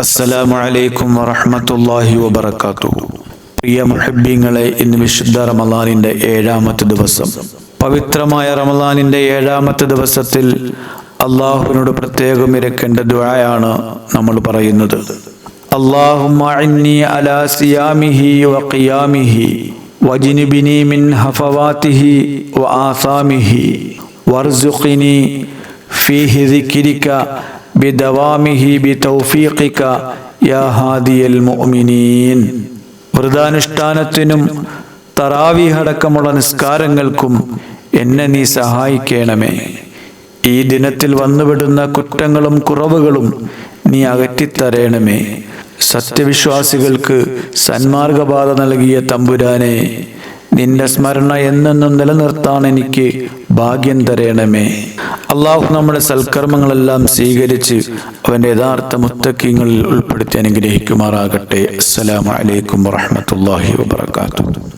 അസ്സലാമു അലൈക്കും വറഹ്മത്തുള്ളാഹി വബറകാതുഹു. പ്രിയ മുഹബ്ബീങ്ങളെ ഇന്ന് വിശുദ്ധ റമലാനിന്റെ ഏഴാമത്തെ ദിവസം. പവിത്രമായ റമലാനിന്റെ ഏഴാമത്തെ ദിവസത്തിൽ അല്ലാഹുവിനോട് പ്രത്യേകം ഇരക്കേണ്ട ദുആയാണ് നമ്മൾ പറയുന്നത്. അല്ലാഹുമ്മ അള്ളാഹുമ്മി അലാ സിയാമിഹി വഖിയാമിഹി വജ്നിബിനി മിൻ ഹഫവാതിഹി വആസാമിഹി വർസുഖിനി ഫീഹി ദിക്കിരിക്ക ബിദവാമിഹി ബി തൗഫീഖിക യാ ഹാദിയൽ മുഅ്മിനീൻ. വ്രതാനുഷ്ഠാനത്തിനും തറാവിഹടക്കമുള്ള നിസ്കാരങ്ങൾക്കും എന്നെ നീ സഹായിക്കണമേ. ഈ ദിനത്തിൽ വന്നുവിടുന്ന കുറ്റങ്ങളും കുറവുകളും നീ അകറ്റിത്തരയണമേ സത്യവിശ്വാസികൾക്ക് സന്മാർഗബാധ നൽകിയ തമ്പുരാനെ നിന്റെ സ്മരണ എന്നെന്നും നിലനിർത്താൻ എനിക്ക് ഭാഗ്യം തരയണമേ അള്ളാഹു നമ്മുടെ സൽക്കർമ്മങ്ങളെല്ലാം സ്വീകരിച്ച് അവന്റെ യഥാർത്ഥ മുത്തക്കിങ്ങളിൽ ഉൾപ്പെടുത്തി അനുഗ്രഹിക്കുമാറാകട്ടെ. അസ്സലാമലൈക്കും അലൈക്കും വാത്തു